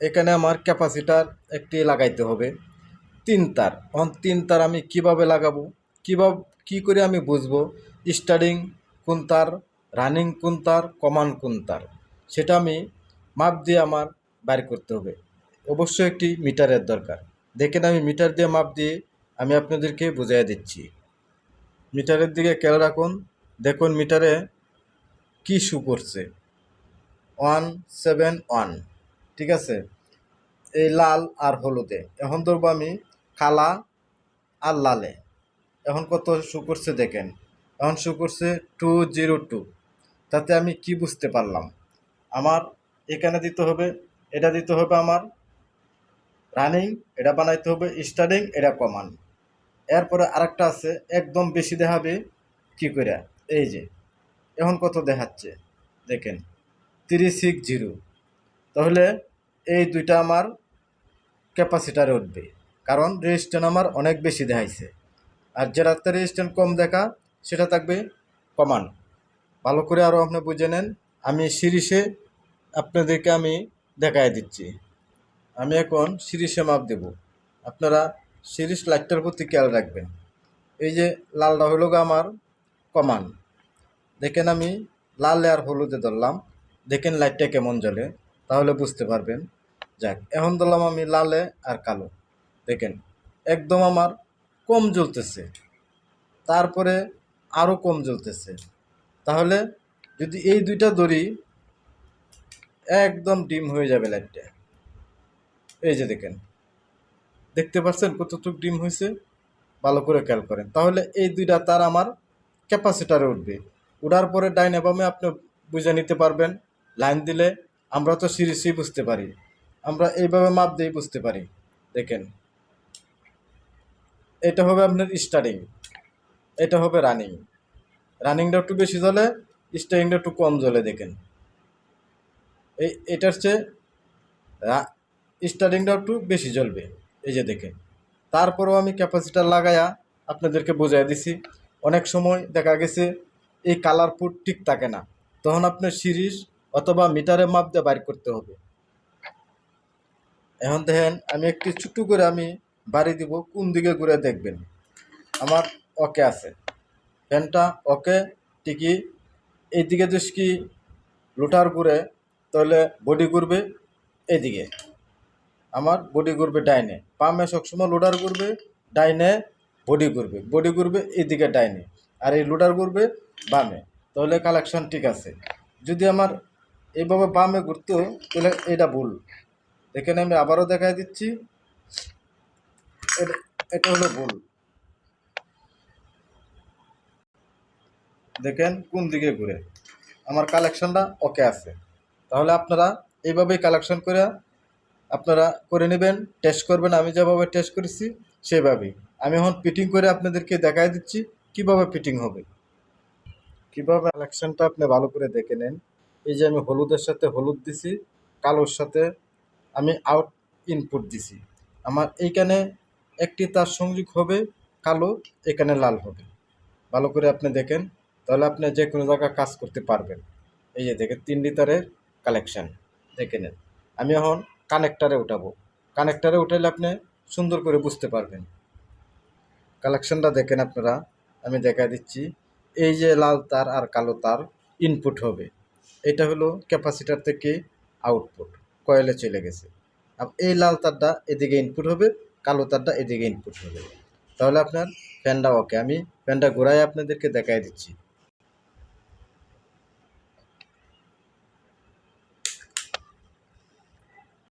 এখানে আমার ক্যাপাসিটার একটি লাগাইতে হবে। তিন তার। অন তিন তার আমি কীভাবে লাগাবো? কীভাবে, কি করে আমি বুঝব? স্টার্টিং কোন তার, রানিং কোন তার কমান কোন তার? সেটা আমি মাপ দিয়ে আমার বাইর করতে হবে। অবশ্যই একটি মিটারের দরকার। দেখেন আমি মিটার দিয়ে মাপ দিয়ে আমি আপনাদেরকে বুঝিয়ে দিচ্ছি। মিটারের দিকে খেয়াল রাখুন। দেখুন মিটারে কি শু করছে। One, seven, one. ঠিক আছে? এই লাল আর হলুদে। এখন ধরবো আমি কালা আর লালে। এখন কত শু করছে দেখেন। এখন শু করছে টু জিরো টু তাতে আমি কি বুঝতে পারলাম? আমার এখানে দিতে হবে, এটা দিতে হবে আমার রানিং এটা বানাইতে হবে স্টার্টিং এটা কমান এরপরে আরেকটা আছে, একদম বেশি দেখাবে কি করে এই যে, এখন কত দেখাচ্ছে? দেখেন থ্রি সিক্স জিরো তাহলে এই দুইটা আমার ক্যাপাসিটারে উঠবে। কারণ রেজিস্ট্যান্ট আমার অনেক বেশি দেখাইছে। আর যেটাতে রেজিস্ট্যান্ট কম দেখা, সেটা থাকবে কমান। ভালো করে আরও আপনি বুঝে নেন। আমি সিরিজে আপনাদেরকে আমি দেখাই দিচ্ছি। আমি এখন সিরিজে মাপ দেব। আপনারা সিরিজ লাইটটার প্রতি খেয়াল রাখবেন। এই যে লালটা হলো আমার কমান। দেখেন আমি লাল আর হলুদে ধরলাম। দেখেন লাইটটা কেমন জ্বলে। তাহলে বুঝতে পারবেন। যাক, এখন ধরলাম আমি লালে আর কালো। দেখেন, একদম আমার কম জ্বলতেছে। তারপরে আরও কম জ্বলতেছে। তাহলে যদি এই দুইটা দড়ি একদম ডিম হয়ে যাবে লাইটটা। এই যে দেখেন, দেখতে পাচ্ছেন কতটুক ডিম হয়েছে? ভালো করে খেয়াল করেন। তাহলে এই দুইটা তার আমার ক্যাপাসিটারে উঠবে। উঠার পরে ডাইনে বামে আপনি বুঝে নিতে পারবেন, লাইন দিলে আমরা তো সিরিজই বুঝতে পারি। আমরা এইভাবে মাপ দিয়ে বুঝতে পারি। দেখেন। এটা হবে আপনার স্টার্টিং এটা হবে রানিং রানিংটা একটু বেশি জ্বলে স্টার্টিংটা একটু কম জ্বলে, দেখেন। এই, এটার চেয়ে স্টার্টিংটা একটু বেশি জ্বলবে। এই যে দেখেন। তারপরেও আমি ক্যাপাসিটার লাগায়া আপনাদেরকে বুঝাই দিছি। অনেক সময় দেখা গেছে, এই কালার ফুট ঠিক থাকে না। তখন আপনার সিরিজ অথবা মিটারে মাপ দিয়ে বাইর করতে হবে। এখন দেখেন, আমি একটি ছোট্ট করে আমি বাড়ি দিব, কোন দিকে ঘুরে দেখবেন? আমার ওকে আছে। ফ্যানটা ওকে, ঠিকই। এইদিকে যদি কি লোটার ঘুরে, তাহলে বডি ঘুরবে এদিকে আমার বডি ঘুরবে ডাইনে। পামে সবসময় লোডার ঘুরবে, ডাইনে বডি ঘুরবে। বডি ঘুরবে এদিকে ডাইনে। আর এই লোডার ঘুরবে বামে। তাহলে কালেকশন ঠিক আছে। যদি আমার এইভাবে বামে ঘুরতো তাহলে এটা ভুল। এখানে আমি আবারও দেখাই দিচ্ছি। এটা- এটা হলো ভুল দেখেন কোন দিকে ঘুরে। আমার কালেকশনটা ওকে আছে। তাহলে আপনারা এইভাবেই কালেকশন করে আপনারা করে নেবেন, টেস্ট করবেন, আমি যেভাবে টেস্ট করেছি সেভাবেই। আমি এখন ফিটিং করে আপনাদেরকে দেখাই দিচ্ছি কীভাবে ফিটিং হবে। কীভাবে কালেকশনটা আপনি ভালো করে দেখে নেন। এই যে আমি হলুদের সাথে হলুদ দিছি, কালোর সাথে আমি আউট ইনপুট দিছি। আমার এইখানে একটি তার সংযোগ হবে, কালো এখানে লাল হবে। ভালো করে আপনি দেখেন, তাহলে আপনি যে কোনো জায়গায় কাজ করতে পারবেন। এই যে দেখেন তিন লিটারের কালেকশান দেখে নেন। আমি এখন কানেক্টারে উঠাবো। কানেক্টারে উঠাইলে আপনি সুন্দর করে বুঝতে পারবেন। কালেকশানটা দেখেন আপনারা, আমি দেখা দিচ্ছি। এই যে লাল তার আর কালো তার ইনপুট হবে। এটা হলো ক্যাপাসিটার থেকে আউটপুট কয়েলে চলে গেছে। এই লাল তারটা এদিকে ইনপুট হবে, কালো তারটা এদিকে ইনপুট হবে। তাহলে আপনার ফ্যানটা ওকে আমি ফ্যানটা ঘোরায় আপনাদেরকে দেখাই দিচ্ছি।